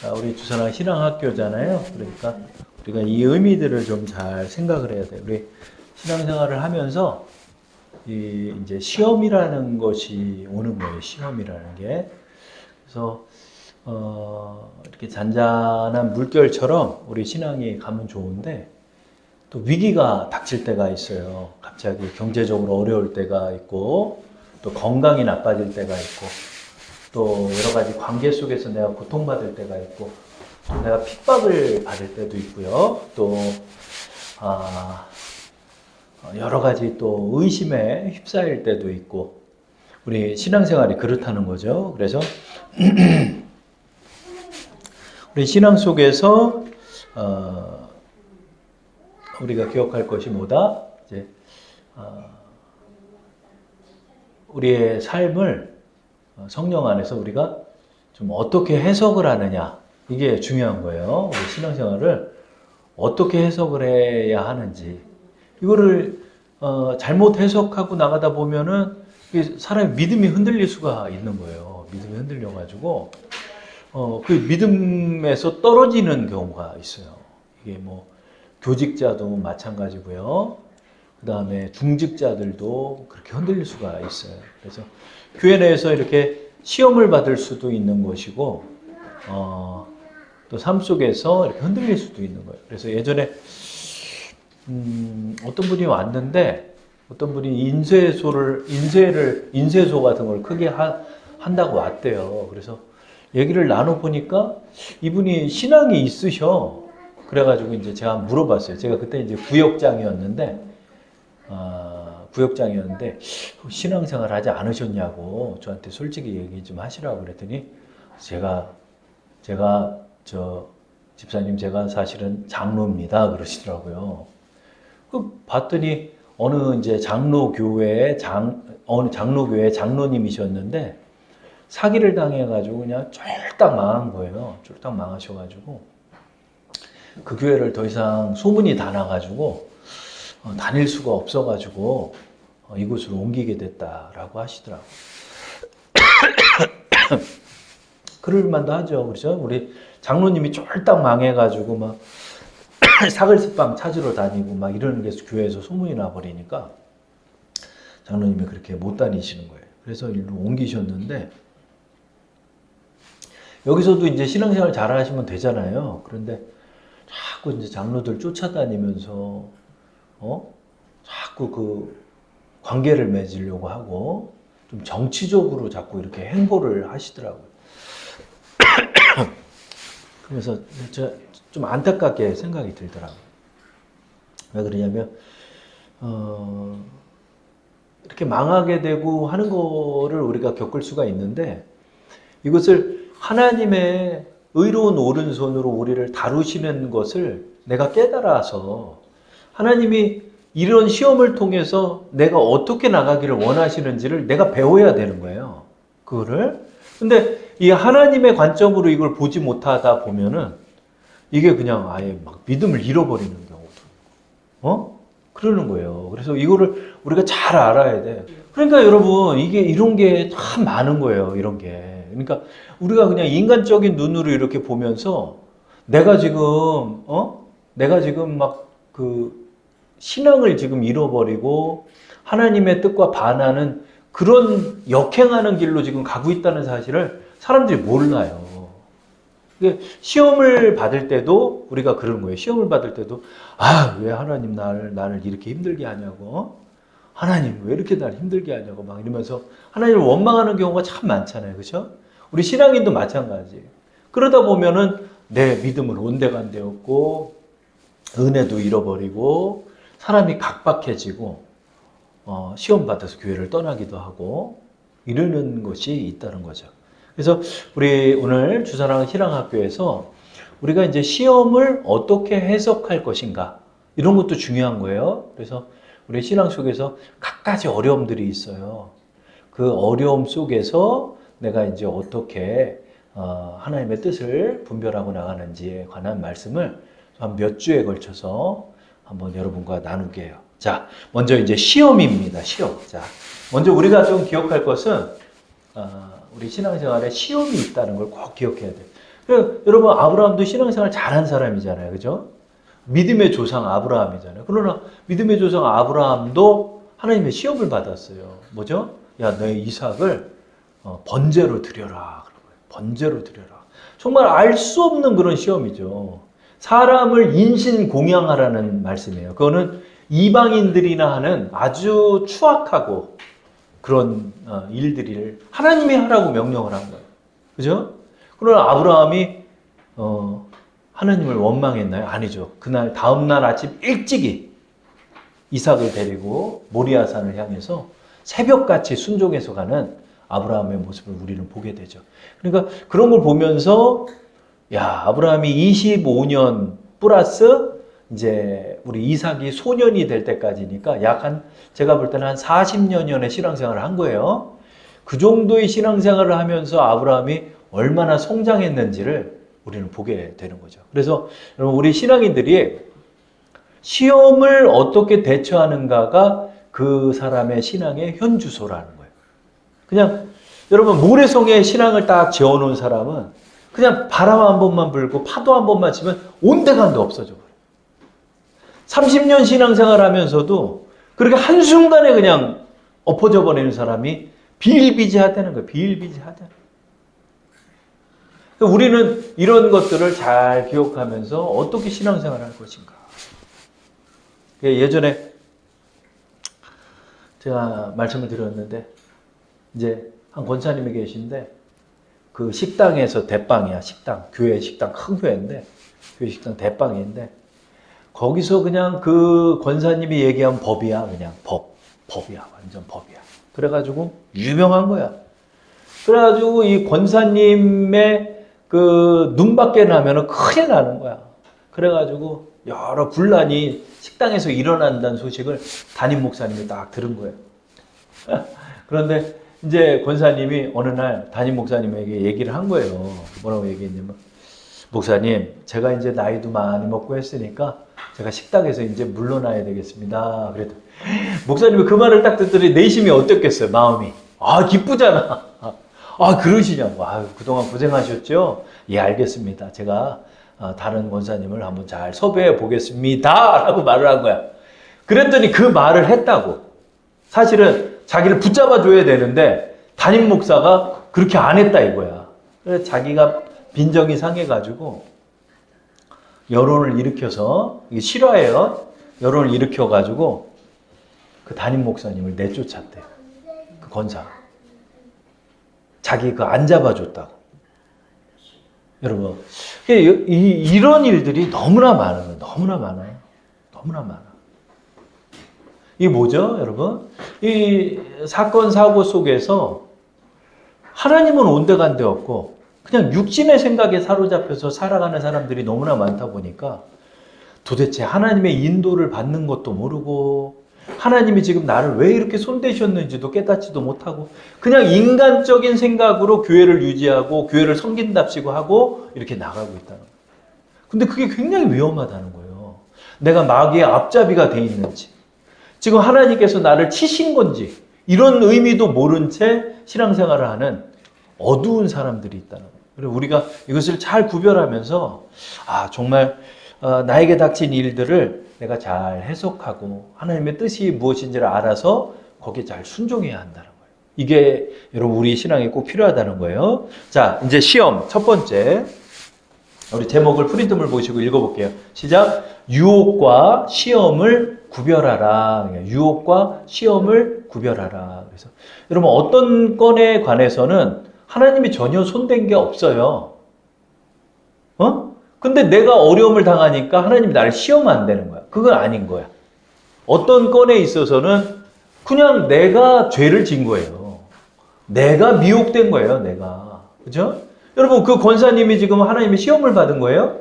자, 우리 주선학 신앙학교잖아요. 그러니까 우리가 이 의미들을 좀 잘 생각을 해야 돼요. 우리 신앙생활을 하면서 이 이제 시험이라는 것이 오는 거예요. 시험이라는 게. 그래서 어, 이렇게 잔잔한 물결처럼 우리 신앙이 가면 좋은데 또 위기가 닥칠 때가 있어요. 갑자기 경제적으로 어려울 때가 있고 또 건강이 나빠질 때가 있고 또 여러 가지 관계 속에서 내가 고통받을 때가 있고 또 내가 핍박을 받을 때도 있고요. 또 아, 여러 가지 또 의심에 휩싸일 때도 있고 우리 신앙생활이 그렇다는 거죠. 그래서 우리 신앙 속에서 어, 우리가 기억할 것이 뭐다? 이제 어, 우리의 삶을 어, 성령 안에서 우리가 좀 어떻게 해석을 하느냐 이게 중요한 거예요. 우리 신앙생활을 어떻게 해석을 해야 하는지 이거를 어, 잘못 해석하고 나가다 보면은 사람의 믿음이 흔들릴 수가 있는 거예요. 믿음이 흔들려 가지고 어, 그 믿음에서 떨어지는 경우가 있어요. 이게 뭐 교직자도 마찬가지고요. 그 다음에 중직자들도 그렇게 흔들릴 수가 있어요. 그래서 교회 내에서 이렇게 시험을 받을 수도 있는 것이고, 어, 또 삶 속에서 이렇게 흔들릴 수도 있는 거예요. 그래서 예전에, 음, 어떤 분이 왔는데, 어떤 분이 인쇄소를, 인쇄를, 인쇄소 같은 걸 크게 하, 한다고 왔대요. 그래서 얘기를 나눠 보니까 이분이 신앙이 있으셔. 그래가지고 이제 제가 물어봤어요. 제가 그때 이제 구역장이었는데, 아, 구역장이었는데, 신앙생활 하지 않으셨냐고 저한테 솔직히 얘기 좀 하시라고 그랬더니, 제가, 제가, 저, 집사님, 제가 사실은 장로입니다. 그러시더라고요. 그 봤더니, 어느 이제 장로 교회 장, 어느 장로 교회 장로님이셨는데, 사기를 당해가지고 그냥 쫄딱 망한 거예요. 쫄딱 망하셔가지고 그 교회를 더 이상 소문이 다 나가지고 어, 다닐 수가 없어가지고 어, 이곳으로 옮기게 됐다라고 하시더라고. 그럴 만도 하죠, 그렇죠? 우리 장로님이 쫄딱 망해가지고 막 사글스빵 찾으러 다니고 막 이러는 게 교회에서 소문이 나버리니까 장로님이 그렇게 못 다니시는 거예요. 그래서 일로 옮기셨는데 여기서도 이제 신앙생활 잘 하시면 되잖아요. 그런데 자꾸 이제 장로들 쫓아다니면서 어? 자꾸 그 관계를 맺으려고 하고 좀 정치적으로 자꾸 이렇게 행보를 하시더라고요. 그래서 저좀 안타깝게 생각이 들더라고요. 왜 그러냐면 어, 이렇게 망하게 되고 하는 거를 우리가 겪을 수가 있는데 이것을 하나님의 의로운 오른손으로 우리를 다루시는 것을 내가 깨달아서 하나님이 이런 시험을 통해서 내가 어떻게 나가기를 원하시는지를 내가 배워야 되는 거예요. 그거를. 근데 이 하나님의 관점으로 이걸 보지 못하다 보면은 이게 그냥 아예 막 믿음을 잃어버리는 경우도. 어? 그러는 거예요. 그래서 이거를 우리가 잘 알아야 돼. 그러니까 여러분, 이게 이런 게 참 많은 거예요. 이런 게. 그러니까 우리가 그냥 인간적인 눈으로 이렇게 보면서 내가 지금, 어? 내가 지금 막그 신앙을 지금 잃어버리고 하나님의 뜻과 반하는 그런 역행하는 길로 지금 가고 있다는 사실을 사람들이 몰라요. 시험을 받을 때도 우리가 그러는 거예요. 시험을 받을 때도 아, 왜 하나님 나를 나를 이렇게 힘들게 하냐고. 하나님 왜 이렇게 나를 힘들게 하냐고 막 이러면서 하나님을 원망하는 경우가 참 많잖아요. 그렇죠? 우리 신앙인도 마찬가지. 그러다 보면은 내 믿음은 온데간데 없고 은혜도 잃어버리고 사람이 각박해지고 어, 시험 받아서 교회를 떠나기도 하고 이러는 것이 있다는 거죠. 그래서 우리 오늘 주사랑 신앙학교에서 우리가 이제 시험을 어떻게 해석할 것인가 이런 것도 중요한 거예요. 그래서 우리 신앙 속에서 갖가지 어려움들이 있어요. 그 어려움 속에서 내가 이제 어떻게 어, 하나님의 뜻을 분별하고 나가는지에 관한 말씀을 한 몇 주에 걸쳐서 한번 여러분과 나누게 해요. 자, 먼저 이제 시험입니다. 시험. 자, 먼저 우리가 좀 기억할 것은 어, 우리 신앙생활에 시험이 있다는 걸 꼭 기억해야 돼요. 그 여러분 아브라함도 신앙생활 잘한 사람이잖아요, 그죠? 믿음의 조상 아브라함이잖아요. 그러나 믿음의 조상 아브라함도 하나님의 시험을 받았어요. 뭐죠? 야, 너의 이삭을 어, 번제로 드려라. 번제로 드려라. 정말 알 수 없는 그런 시험이죠. 사람을 인신 공양하라는 말씀이에요. 그거는 이방인들이나 하는 아주 추악하고 그런 어, 일들을 하나님이 하라고 명령을 한 거예요. 그죠? 그러나 아브라함이 어, 하나님을 원망했나요? 아니죠. 그날 다음 날 아침 일찍이 이삭을 데리고 모리아산을 향해서 새벽같이 순종해서 가는 아브라함의 모습을 우리는 보게 되죠. 그러니까 그런 걸 보면서 야 아브라함이 25년 플러스 이제 우리 이삭이 소년이 될 때까지니까 약 한 제가 볼 때는 한 40년연의 신앙생활을 한 거예요. 그 정도의 신앙생활을 하면서 아브라함이 얼마나 성장했는지를 우리는 보게 되는 거죠. 그래서 여러분 우리 신앙인들이 시험을 어떻게 대처하는가가 그 사람의 신앙의 현주소라는 거예요. 그냥 여러분 모래성에 신앙을 딱 지어놓은 사람은 그냥 바람 한 번만 불고 파도 한 번만 치면 온데간데 없어져 버려요. 30년 신앙생활 하면서도 그렇게 한순간에 그냥 엎어져 버리는 사람이 비일비재하다는 거예요. 비일비재하다는 거예요. 우리는 이런 것들을 잘 기억하면서 어떻게 신앙생활을 할 것인가. 예전에 제가 말씀을 드렸는데 이제 한 권사님이 계신데 그 식당에서 대빵이야 식당. 교회 식당 큰 교회인데 교회 식당 대빵인데 거기서 그냥 그 권사님이 얘기한 법이야 그냥. 법. 법이야 완전 법이야. 그래가지고 유명한 거야. 그래가지고 이 권사님의 그 눈밖에 나면은 큰일 나는 거야. 그래가지고 여러 분란이 식당에서 일어난다는 소식을 담임 목사님이 딱 들은 거예요. 그런데 이제 권사님이 어느 날 담임 목사님에게 얘기를 한 거예요. 뭐라고 얘기했냐면, 목사님, 제가 이제 나이도 많이 먹고 했으니까 제가 식당에서 이제 물러나야 되겠습니다. 그래도 목사님이 그 말을 딱 듣더니 내심이 어땠겠어요, 마음이. 아, 기쁘잖아. 아, 그러시냐고. 아, 그동안 고생하셨죠? 예, 알겠습니다. 제가 어, 다른 권사님을 한번 잘 섭외해 보겠습니다. 라고 말을 한 거야. 그랬더니 그 말을 했다고. 사실은 자기를 붙잡아 줘야 되는데 담임 목사가 그렇게 안 했다 이거야. 그래서 자기가 빈정이 상해가지고 여론을 일으켜서 이게 실화예요. 여론을 일으켜가지고 그 담임 목사님을 내쫓았대. 그 권사. 자기 그 안 잡아줬다고. 여러분, 이- 이- 이런 일들이 너무나 거예요. 너무나 많아요. 너무나 많아. 이게 뭐죠, 여러분? 이 사건 사고 속에서 하나님은 온데간데 없고 그냥 육신의 생각에 사로잡혀서 살아가는 사람들이 너무나 많다 보니까 도대체 하나님의 인도를 받는 것도 모르고 하나님이 지금 나를 왜 이렇게 손대셨는지도 깨닫지도 못하고 그냥 인간적인 생각으로 교회를 유지하고 교회를 섬긴답시고 하고 이렇게 나가고 있다는 거예요. 근데 그게 굉장히 위험하다는 거예요. 내가 마귀의 앞잡이가 돼 있는지 지금 하나님께서 나를 치신 건지 이런 의미도 모른 채 신앙생활을 하는 어두운 사람들이 있다는 거예요. 그리고 우리가 이것을 잘 구별하면서 아 정말 어, 나에게 닥친 일들을 내가 잘 해석하고 하나님의 뜻이 무엇인지를 알아서 거기에 잘 순종해야 한다는 거예요. 이게 여러분 우리 신앙에 꼭 필요하다는 거예요. 자 이제 시험 첫 번째 우리 제목을 프린트물 보시고 읽어볼게요. 시작. 유혹과 시험을 구별하라. 유혹과 시험을 구별하라. 그래서 여러분 어떤 건에 관해서는 하나님이 전혀 손댄 게 없어요. 어? 근데 내가 어려움을 당하니까 하나님이 나를 시험한다는 거야. 그건 아닌 거야. 어떤 건에 있어서는 그냥 내가 죄를 진 거예요. 내가 미혹된 거예요, 내가. 그죠? 여러분, 그 권사님이 지금 하나님의 시험을 받은 거예요?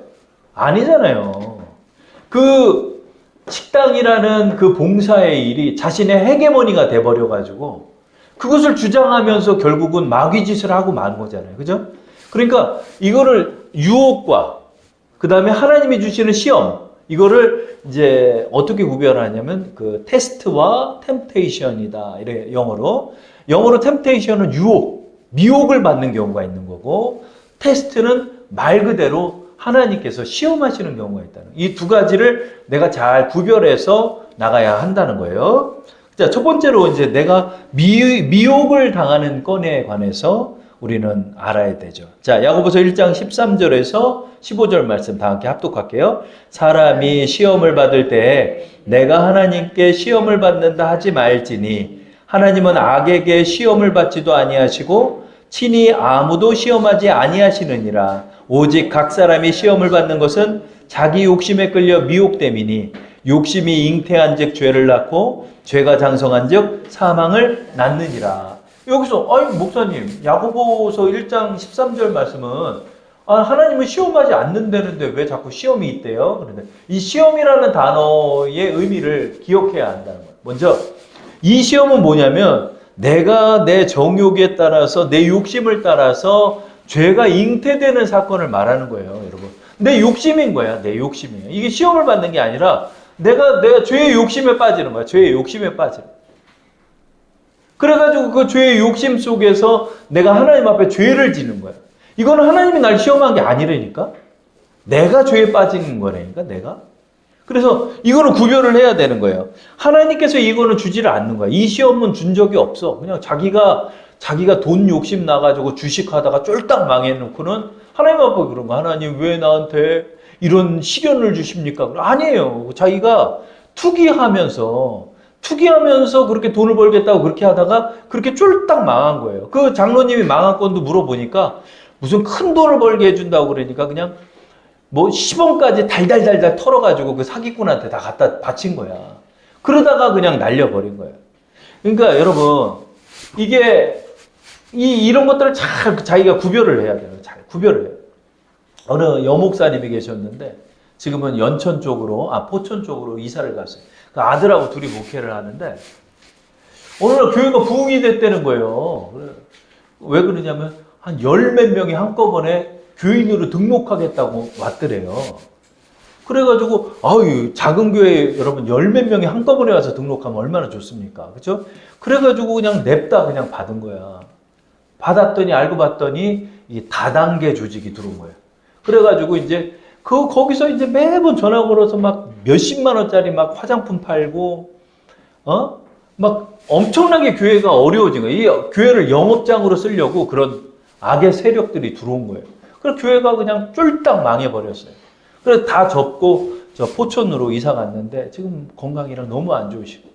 아니잖아요. 그 식당이라는 그 봉사의 일이 자신의 헤게모니가 돼버려가지고 그것을 주장하면서 결국은 마귀 짓을 하고 만 거잖아요. 그죠? 그러니까 이거를 유혹과 그 다음에 하나님이 주시는 시험, 이거를 이제 어떻게 구별하냐면 그 테스트와 템테이션이다. 이래 영어로. 영어로 템테이션은 유혹, 미혹을 받는 경우가 있는 거고 테스트는 말 그대로 하나님께서 시험하시는 경우가 있다는 이 두 가지를 내가 잘 구별해서 나가야 한다는 거예요. 자, 첫 번째로 이제 내가 미, 미혹을 당하는 건에 관해서 우리는 알아야 되죠. 자, 야고보서 1장 13절에서 15절 말씀 다 함께 합독할게요. 사람이 시험을 받을 때 내가 하나님께 시험을 받는다 하지 말지니 하나님은 악에게 시험을 받지도 아니하시고 친히 아무도 시험하지 아니하시느니라. 오직 각 사람이 시험을 받는 것은 자기 욕심에 끌려 미혹됨이니 욕심이 잉태한즉 죄를 낳고 죄가 장성한즉 사망을 낳느니라. 여기서 아니 목사님 야고보서 1장 13절 말씀은 아, 하나님은 시험하지 않는다는데 왜 자꾸 시험이 있대요? 그런데 이 시험이라는 단어의 의미를 기억해야 한다는 거예요. 먼저 이 시험은 뭐냐면 내가 내 정욕에 따라서 내 욕심을 따라서 죄가 잉태되는 사건을 말하는 거예요, 여러분. 내 욕심인 거야, 내 욕심이에요. 이게 시험을 받는 게 아니라 내가 내가 죄의 욕심에 빠지는 거야, 죄의 욕심에 빠지는. 그래가지고 그 죄의 욕심 속에서 내가 하나님 앞에 죄를 지는 거야. 이거는 하나님이 날 시험한 게 아니라니까. 내가 죄에 빠진 거라니까, 내가. 그래서 이거는 구별을 해야 되는 거예요. 하나님께서 이거는 주지를 않는 거야. 이 시험은 준 적이 없어. 그냥 자기가 자기가 돈 욕심 나가지고 주식하다가 쫄딱 망해놓고는 하나님 앞에 그런 거. 하나님 왜 나한테 이런 시련을 주십니까? 아니에요. 자기가 투기하면서 투기하면서 그렇게 돈을 벌겠다고 그렇게 하다가 그렇게 쫄딱 망한 거예요. 그 장로님이 망한 건도 물어보니까 무슨 큰 돈을 벌게 해준다고 그러니까 그냥 뭐 10원까지 달달달달 털어가지고 그 사기꾼한테 다 갖다 바친 거야. 그러다가 그냥 날려버린 거야. 그러니까 여러분, 이게, 이, 이런 것들을 잘 자기가 구별을 해야 돼요. 잘 구별을 해요. 어느 여목사님이 계셨는데, 지금은 연천 쪽으로, 아, 포천 쪽으로 이사를 갔어요. 그 아들하고 둘이 목회를 하는데, 날 교회가 부흥이 됐다는 거예요. 왜 그러냐면, 한 열 몇 명이 한꺼번에 교인으로 등록하겠다고 왔더래요. 그래가지고 아유 작은 교회 여러분 열 몇 명이 한꺼번에 와서 등록하면 얼마나 좋습니까, 그렇죠? 그래가지고 그냥 냅다 그냥 받은 거야. 받았더니 알고 봤더니 이 다단계 조직이 들어온 거예요. 그래가지고 이제 그 거기서 이제 매번 전화 걸어서 막 몇십만 원짜리 막 화장품 팔고 어? 막 엄청나게 교회가 어려워진 거예요. 이 교회를 영업장으로 쓰려고 그런 악의 세력들이 들어온 거예요. 그래서 교회가 그냥 쫄딱 망해버렸어요. 그래서 다 접고 저 포천으로 이사 갔는데 지금 건강이랑 너무 안 좋으시고.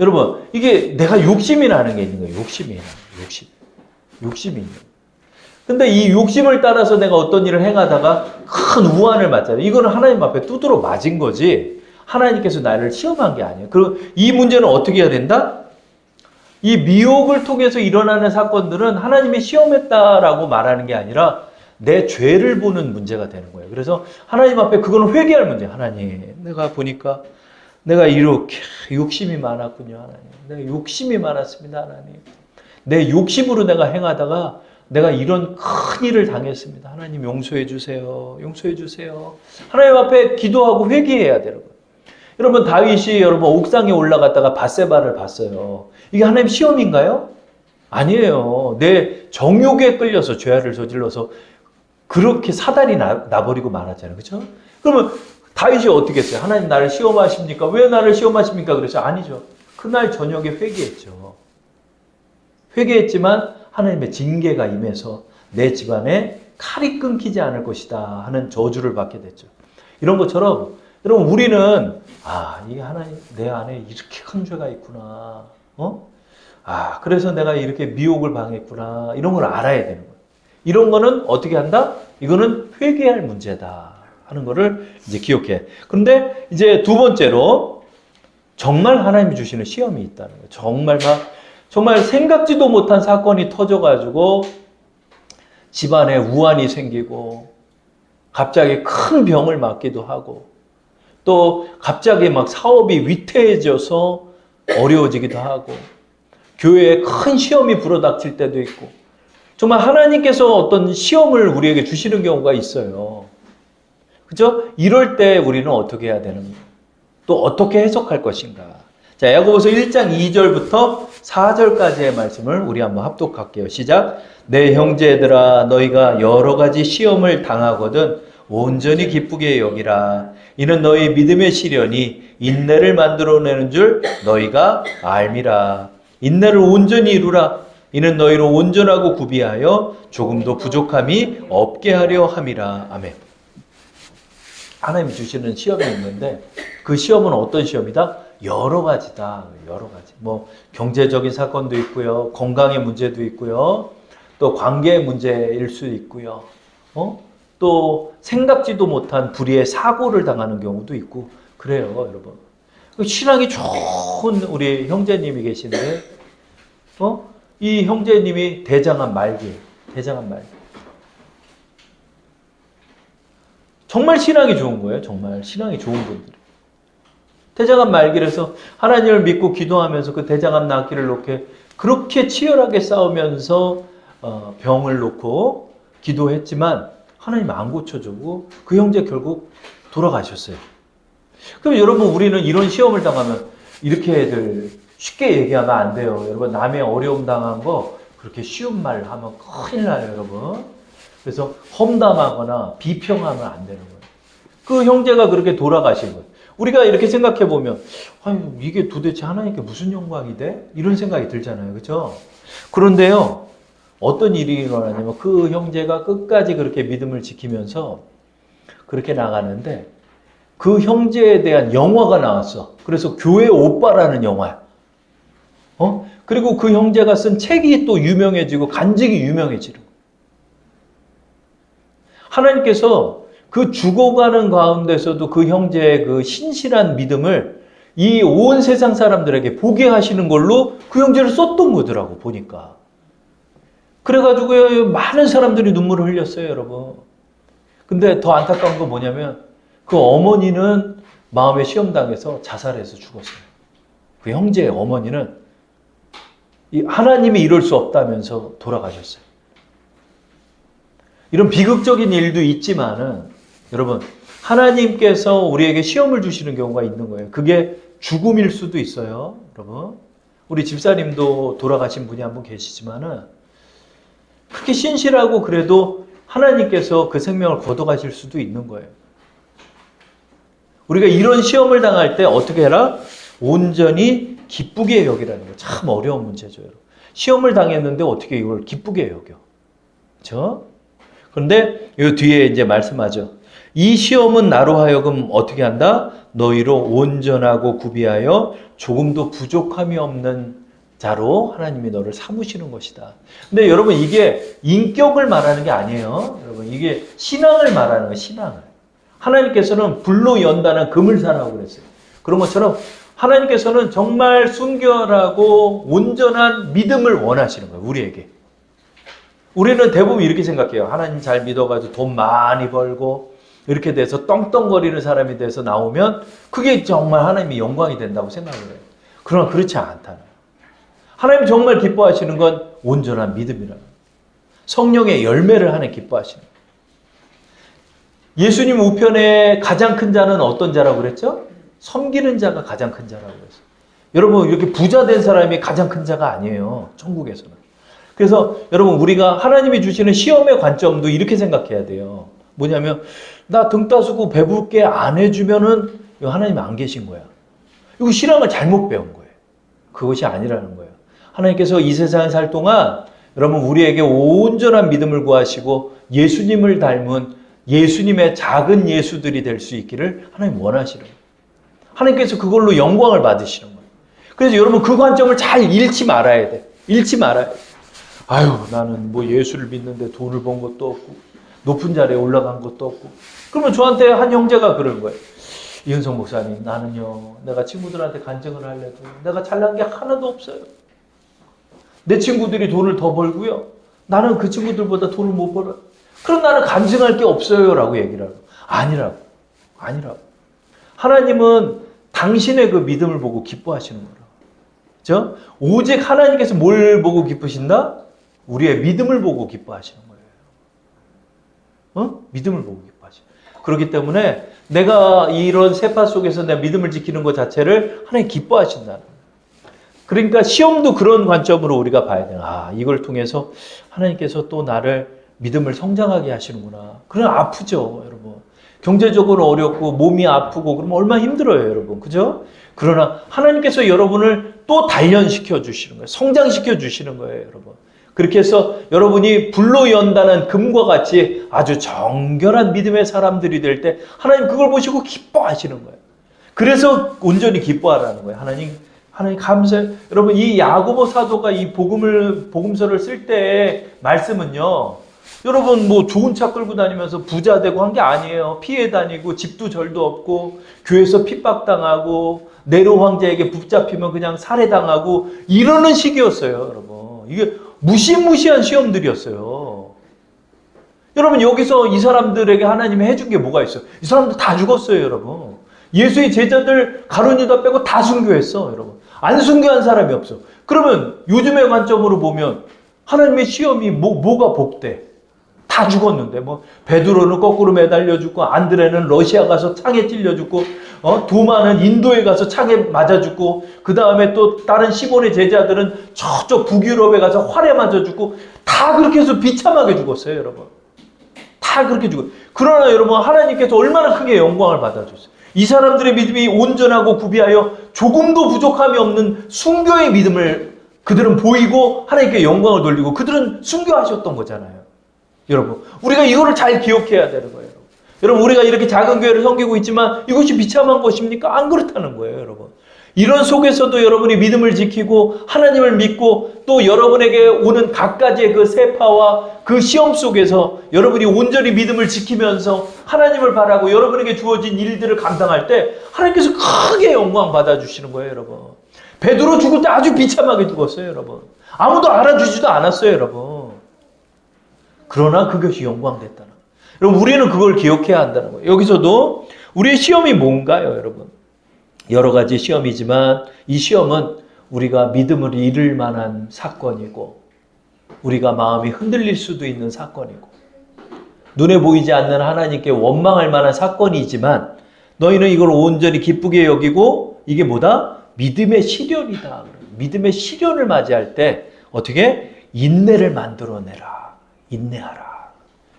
여러분, 이게 내가 욕심이 나는 게 있는 거예요. 욕심이. 욕심. 욕심이 있는. 근데 이 욕심을 따라서 내가 어떤 일을 행하다가 큰 우환을 맞잖아요. 이거는 하나님 앞에 두드러 맞은 거지. 하나님께서 나를 시험한 게 아니에요. 그리고 이 문제는 어떻게 해야 된다? 이 미혹을 통해서 일어나는 사건들은 하나님이 시험했다라고 말하는 게 아니라 내 죄를 보는 문제가 되는 거예요. 그래서 하나님 앞에 그거는 회개할 문제. 하나님, 내가 보니까 내가 이렇게 욕심이 많았군요, 하나님. 내가 욕심이 많았습니다, 하나님. 내 욕심으로 내가 행하다가 내가 이런 큰 일을 당했습니다. 하나님 용서해 주세요. 용서해 주세요. 하나님 앞에 기도하고 회개해야 되는 거예요. 여러분 다윗이 여러분 옥상에 올라갔다가 바세바를 봤어요. 이게 하나님 시험인가요? 아니에요. 내 정욕에 끌려서 죄를 저질러서 그렇게 사단이 나, 나버리고 말았잖아요. 그렇죠? 그러면 다윗이 어떻게 했어요? 하나님 나를 시험하십니까? 왜 나를 시험하십니까? 그래서 아니죠. 그날 저녁에 회개했죠. 회개했지만 하나님의 징계가 임해서 내 집안에 칼이 끊기지 않을 것이다 하는 저주를 받게 됐죠. 이런 것처럼 여러분 우리는 아 이게 하나님 내 안에 이렇게 큰 죄가 있구나. 어? 아 그래서 내가 이렇게 미혹을 당했구나. 이런 걸 알아야 되는 거예요. 이런 거는 어떻게 한다? 이거는 회개할 문제다 하는 거를 이제 기억해. 그런데 이제 두 번째로 정말 하나님이 주시는 시험이 있다는 거예요. 정말 막 정말 생각지도 못한 사건이 터져가지고 집안에 우환이 생기고 갑자기 큰 병을 맞기도 하고 또 갑자기 막 사업이 위태해져서 어려워지기도 하고 교회에 큰 시험이 불어닥칠 때도 있고 정말 하나님께서 어떤 시험을 우리에게 주시는 경우가 있어요. 그죠? 이럴 때 우리는 어떻게 해야 되는가? 또 어떻게 해석할 것인가? 자, 야고보서 1장 2절부터 4절까지의 말씀을 우리 한번 합독할게요. 시작. 내 형제들아 너희가 여러 가지 시험을 당하거든 온전히 기쁘게 여기라. 이는 너희 믿음의 시련이 인내를 만들어내는 줄 너희가 알미라. 인내를 온전히 이루라. 이는 너희를 온전하고 구비하여 조금도 부족함이 없게 하려 함이라. 아멘. 하나님 주시는 시험이 있는데 그 시험은 어떤 시험이다? 여러 가지다. 여러 가지. 뭐 경제적인 사건도 있고요. 건강의 문제도 있고요. 또 관계의 문제일 수 있고요. 어? 또 생각지도 못한 불의의 사고를 당하는 경우도 있고 그래요, 여러분. 신앙이 좋은 우리 형제님이 계신데 어? 이 형제님이 대장암 말기, 대장암 말기. 정말 신앙이 좋은 거예요. 정말 신앙이 좋은 분들. 대장암 말기라서 하나님을 믿고 기도하면서 그 대장암 낫기를 이렇게 그렇게 치열하게 싸우면서 어, 병을 놓고 기도했지만 하나님 안 고쳐주고 그 형제 결국 돌아가셨어요. 그럼 여러분 우리는 이런 시험을 당하면 이렇게들 쉽게 얘기하면 안 돼요. 여러분 남의 어려움 당한 거 그렇게 쉬운 말 하면 큰일 나요, 여러분. 그래서 험담하거나 비평하면 안 되는 거예요. 그 형제가 그렇게 돌아가신 거예요. 우리가 이렇게 생각해 보면, 아유, 이게 도대체 하나님께 무슨 영광이 돼? 이런 생각이 들잖아요. 그죠? 그런데요, 어떤 일이 일어나냐면 그 형제가 끝까지 그렇게 믿음을 지키면서 그렇게 나가는데 그 형제에 대한 영화가 나왔어. 그래서 교회 오빠라는 영화야. 어? 그리고 그 형제가 쓴 책이 또 유명해지고 간직이 유명해지는. 하나님께서 그 죽어가는 가운데서도 그 형제의 그 신실한 믿음을 이 온 세상 사람들에게 보게 하시는 걸로 그 형제를 썼던 거더라고, 보니까. 그래가지고 많은 사람들이 눈물을 흘렸어요, 여러분. 근데 더 안타까운 건 뭐냐면 그 어머니는 마음의 시험 당해서 자살해서 죽었어요. 그 형제의 어머니는 이 하나님이 이럴 수 없다면서 돌아가셨어요. 이런 비극적인 일도 있지만은 여러분 하나님께서 우리에게 시험을 주시는 경우가 있는 거예요. 그게 죽음일 수도 있어요, 여러분. 우리 집사님도 돌아가신 분이 한 분 계시지만은 그렇게 신실하고 그래도 하나님께서 그 생명을 거둬가실 수도 있는 거예요. 우리가 이런 시험을 당할 때 어떻게 해라? 온전히 기쁘게 여기라는 거. 참 어려운 문제죠, 여러분. 시험을 당했는데 어떻게 이걸 기쁘게 여겨? 그렇죠? 그런데 이 뒤에 이제 말씀하죠. 이 시험은 나로 하여금 어떻게 한다? 너희로 온전하고 구비하여 조금도 부족함이 없는 자로 하나님이 너를 삼으시는 것이다. 근데 여러분 이게 인격을 말하는 게 아니에요. 여러분 이게 신앙을 말하는 거예요. 신앙을. 하나님께서는 불로 연다는 금을 사라고 그랬어요. 그런 것처럼 하나님께서는 정말 순결하고 온전한 믿음을 원하시는 거예요. 우리에게. 우리는 대부분 이렇게 생각해요. 하나님 잘 믿어가지고 돈 많이 벌고 이렇게 돼서 떵떵거리는 사람이 돼서 나오면 그게 정말 하나님이 영광이 된다고 생각을 해요. 그러나 그렇지 않다는 하나님 정말 기뻐하시는 건 온전한 믿음이라는 성령의 열매를 하는 기뻐하시는. 예수님 우편에 가장 큰 자는 어떤 자라고 그랬죠? 섬기는 자가 가장 큰 자라고 그랬어요. 여러분 이렇게 부자 된 사람이 가장 큰 자가 아니에요. 천국에서는. 그래서 여러분 우리가 하나님이 주시는 시험의 관점도 이렇게 생각해야 돼요. 뭐냐면 나 등 따스고 배부르게 안 해주면은 하나님 안 계신 거야. 이거 신앙을 잘못 배운 거예요. 그것이 아니라는 거예요. 하나님께서 이 세상에 살 동안 여러분 우리에게 온전한 믿음을 구하시고 예수님을 닮은 예수님의 작은 예수들이 될 수 있기를 하나님 원하시는 거예요. 하나님께서 그걸로 영광을 받으시는 거예요. 그래서 여러분 그 관점을 잘 잃지 말아야 돼. 잃지 말아야 돼. 아유, 나는 뭐 예수를 믿는데 돈을 번 것도 없고, 높은 자리에 올라간 것도 없고. 그러면 저한테 한 형제가 그런 거예요. 이은성 목사님, 나는요, 내가 친구들한테 간증을 하려고 내가 잘난 게 하나도 없어요. 내 친구들이 돈을 더 벌고요. 나는 그 친구들보다 돈을 못 벌어요. 그럼 나는 간증할 게 없어요. 라고 얘기를 하고. 아니라고. 아니라고. 하나님은 당신의 그 믿음을 보고 기뻐하시는 거라고. 그죠? 오직 하나님께서 뭘 보고 기쁘신다? 우리의 믿음을 보고 기뻐하시는 거예요. 어? 믿음을 보고 기뻐하시는 그렇기 때문에 내가 이런 세파 속에서 내 믿음을 지키는 것 자체를 하나님 기뻐하신다는 거예요. 그러니까 시험도 그런 관점으로 우리가 봐야 돼요. 아, 이걸 통해서 하나님께서 또 나를 믿음을 성장하게 하시는구나. 그럼 아프죠, 여러분. 경제적으로 어렵고 몸이 아프고 그러면 얼마나 힘들어요, 여러분. 그죠? 그러나 하나님께서 여러분을 또 단련시켜 주시는 거예요. 성장시켜 주시는 거예요, 여러분. 그렇게 해서 여러분이 불로 연다는 금과 같이 아주 정결한 믿음의 사람들이 될 때 하나님 그걸 보시고 기뻐하시는 거예요. 그래서 온전히 기뻐하라는 거예요. 하나님 하나님 감사해. 여러분 이 야고보 사도가 이 복음을 복음서를 쓸 때의 말씀은요. 여러분 뭐 좋은 차 끌고 다니면서 부자 되고 한 게 아니에요. 피해 다니고 집도 절도 없고 교회에서 핍박당하고 네로 황제에게 붙잡히면 그냥 살해당하고 이러는 시기였어요, 여러분. 이게 무시무시한 시험들이었어요. 여러분 여기서 이 사람들에게 하나님이 해준 게 뭐가 있어요? 이 사람들 다 죽었어요, 여러분. 예수의 제자들 가론유다 빼고 다 순교했어, 여러분. 안 순교한 사람이 없어. 그러면 요즘의 관점으로 보면 하나님의 시험이 뭐, 뭐가 복돼? 다 죽었는데 뭐 베드로는 거꾸로 매달려 죽고 안드레는 러시아 가서 창에 찔려 죽고 어 도마는 인도에 가서 창에 맞아 죽고 그 다음에 또 다른 시몬의 제자들은 저쪽 북유럽에 가서 활에 맞아 죽고 다 그렇게 해서 비참하게 죽었어요 여러분 다 그렇게 죽어요 그러나 여러분 하나님께서 얼마나 크게 영광을 받아줬어요 이 사람들의 믿음이 온전하고 구비하여 조금도 부족함이 없는 순교의 믿음을 그들은 보이고 하나님께 영광을 돌리고 그들은 순교하셨던 거잖아요 여러분, 우리가 이거를 잘 기억해야 되는 거예요. 여러분, 우리가 이렇게 작은 교회를 섬기고 있지만 이것이 비참한 것입니까? 안 그렇다는 거예요, 여러분. 이런 속에서도 여러분이 믿음을 지키고 하나님을 믿고 또 여러분에게 오는 각가지의 그 세파와 그 시험 속에서 여러분이 온전히 믿음을 지키면서 하나님을 바라고 여러분에게 주어진 일들을 감당할 때 하나님께서 크게 영광 받아주시는 거예요, 여러분. 베드로 죽을 때 아주 비참하게 죽었어요, 여러분. 아무도 알아주지도 않았어요, 여러분. 그러나 그것이 영광됐다는 거예요. 여러분, 우리는 그걸 기억해야 한다는 거예요. 여기서도 우리의 시험이 뭔가요, 여러분? 여러 가지 시험이지만 이 시험은 우리가 믿음을 잃을 만한 사건이고 우리가 마음이 흔들릴 수도 있는 사건이고 눈에 보이지 않는 하나님께 원망할 만한 사건이지만 너희는 이걸 온전히 기쁘게 여기고 이게 뭐다? 믿음의 시련이다. 믿음의 시련을 맞이할 때 어떻게 인내를 만들어내라. 인내하라.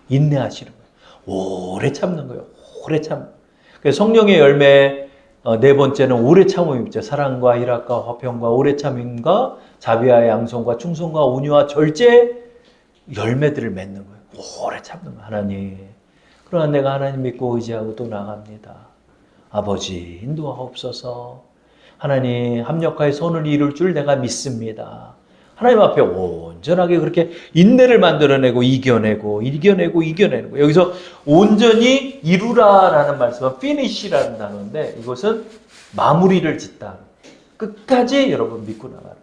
인내하시는 거예요. 오래 참는 거예요. 오래 참. 그래서 성령의 열매 어, 네 번째는 오래 참음이죠. 사랑과 희락과 화평과 오래 참음과 자비와 양성과 충성과 온유와 절제 열매들을 맺는 거예요. 오래 참는 거예요. 하나님. 그러나 내가 하나님 믿고 의지하고 또 나갑니다. 아버지 인도하옵소서. 하나님 합력하여 손을 이룰 줄 내가 믿습니다. 하나님 앞에 온전하게 그렇게 인내를 만들어내고 이겨내고 이겨내고 거예요. 여기서 온전히 이루라라는 말씀은 finish라는 단어인데 이것은 마무리를 짓다. 끝까지 여러분 믿고 나가라.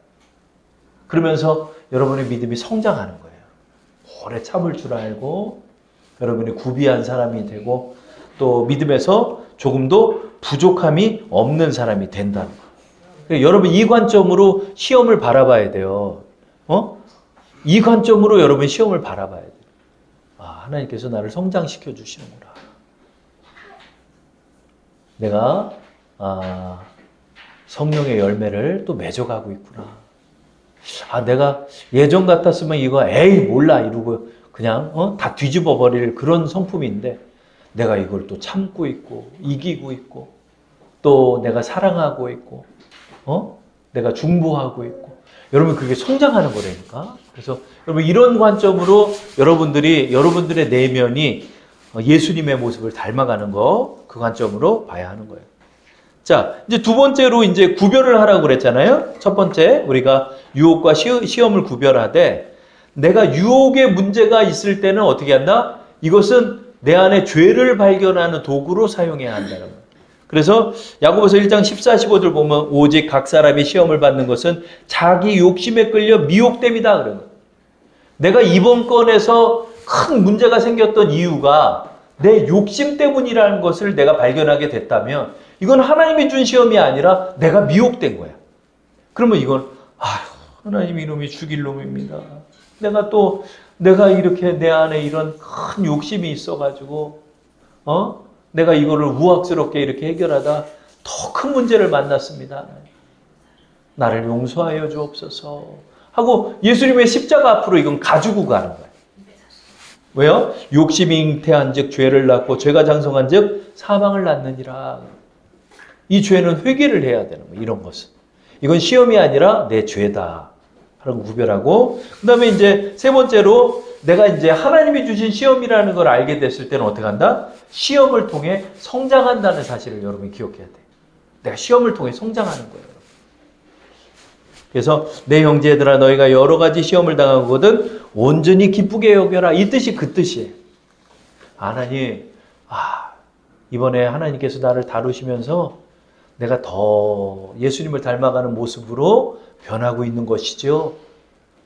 그러면서 여러분의 믿음이 성장하는 거예요. 오래 참을 줄 알고 여러분이 구비한 사람이 되고 또 믿음에서 조금도 부족함이 없는 사람이 된다는 거예요. 그러니까 여러분 이 관점으로 시험을 바라봐야 돼요. 어? 이 관점으로 여러분 시험을 바라봐야 돼요. 아, 하나님께서 나를 성장시켜 주시는구나. 내가 아, 성령의 열매를 또 맺어가고 있구나. 아, 내가 예전 같았으면 이거 에이 몰라 이러고 그냥 어? 다 뒤집어 버릴 그런 성품인데 내가 이걸 또 참고 있고 이기고 있고 또 내가 사랑하고 있고 어? 내가 중보하고 있고 여러분 그게 성장하는 거라니까. 그래서 여러분 이런 관점으로 여러분들이 여러분들의 내면이 예수님의 모습을 닮아가는 거 그 관점으로 봐야 하는 거예요. 자, 이제 두 번째로 이제 구별을 하라고 그랬잖아요. 첫 번째 우리가 유혹과 시험을 구별하되 내가 유혹에 문제가 있을 때는 어떻게 한다? 이것은 내 안에 죄를 발견하는 도구로 사용해야 한다는 거예요. 그래서 야고보서 1장 14, 15절 보면 오직 각 사람이 시험을 받는 것은 자기 욕심에 끌려 미혹됨이다 그러는. 내가 이번 건에서 큰 문제가 생겼던 이유가 내 욕심 때문이라는 것을 내가 발견하게 됐다면 이건 하나님이 준 시험이 아니라 내가 미혹된 거야. 그러면 이건 아휴 하나님 이놈이 죽일 놈입니다. 내가 또 내가 이렇게 내 안에 이런 큰 욕심이 있어가지고 어 내가 이거를 우악스럽게 이렇게 해결하다 더 큰 문제를 만났습니다. 나를 용서하여 주옵소서. 하고 예수님의 십자가 앞으로 이건 가지고 가는 거예요. 왜요? 욕심이 잉태한 즉 죄를 낳고 죄가 장성한 즉 사망을 낳느니라. 이 죄는 회개를 해야 되는 거예요. 이런 것은. 이건 시험이 아니라 내 죄다. 거 구별하고 그 다음에 이제 세 번째로 내가 이제 하나님이 주신 시험이라는 걸 알게 됐을 때는 어떻게 한다? 시험을 통해 성장한다는 사실을 여러분이 기억해야 돼. 내가 시험을 통해 성장하는 거예요. 그래서 내 형제들아 너희가 여러 가지 시험을 당하거든 온전히 기쁘게 여겨라 이 뜻이 그 뜻이에요. 하나님 아 이번에 하나님께서 나를 다루시면서 내가 더 예수님을 닮아가는 모습으로 변하고 있는 것이죠.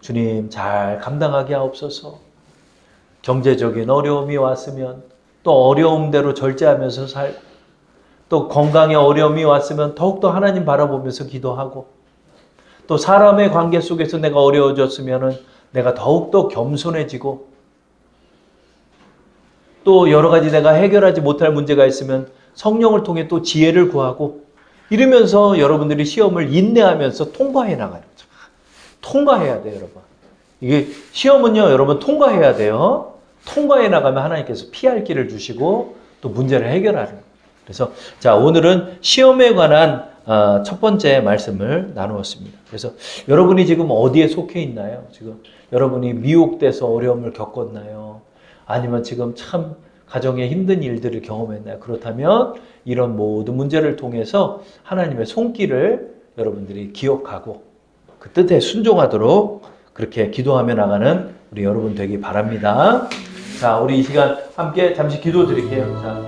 주님 잘 감당하게 하옵소서. 경제적인 어려움이 왔으면 또 어려움대로 절제하면서 살고 또 건강에 어려움이 왔으면 더욱더 하나님 바라보면서 기도하고 또 사람의 관계 속에서 내가 어려워졌으면은 내가 더욱더 겸손해지고 또 여러 가지 내가 해결하지 못할 문제가 있으면 성령을 통해 또 지혜를 구하고 이러면서 여러분들이 시험을 인내하면서 통과해 나가는 거죠. 통과해야 돼요, 여러분. 이게 시험은요, 여러분 통과해야 돼요. 통과해 나가면 하나님께서 피할 길을 주시고 또 문제를 해결하는. 그래서 자 오늘은 시험에 관한 아, 첫 번째 말씀을 나누었습니다. 그래서 여러분이 지금 어디에 속해 있나요? 지금 여러분이 미혹돼서 어려움을 겪었나요? 아니면 지금 참 가정에 힘든 일들을 경험했나요? 그렇다면 이런 모든 문제를 통해서 하나님의 손길을 여러분들이 기억하고 그 뜻에 순종하도록 그렇게 기도하며 나가는 우리 여러분 되기 바랍니다. 자, 우리 이 시간 함께 잠시 기도 드릴게요. 자.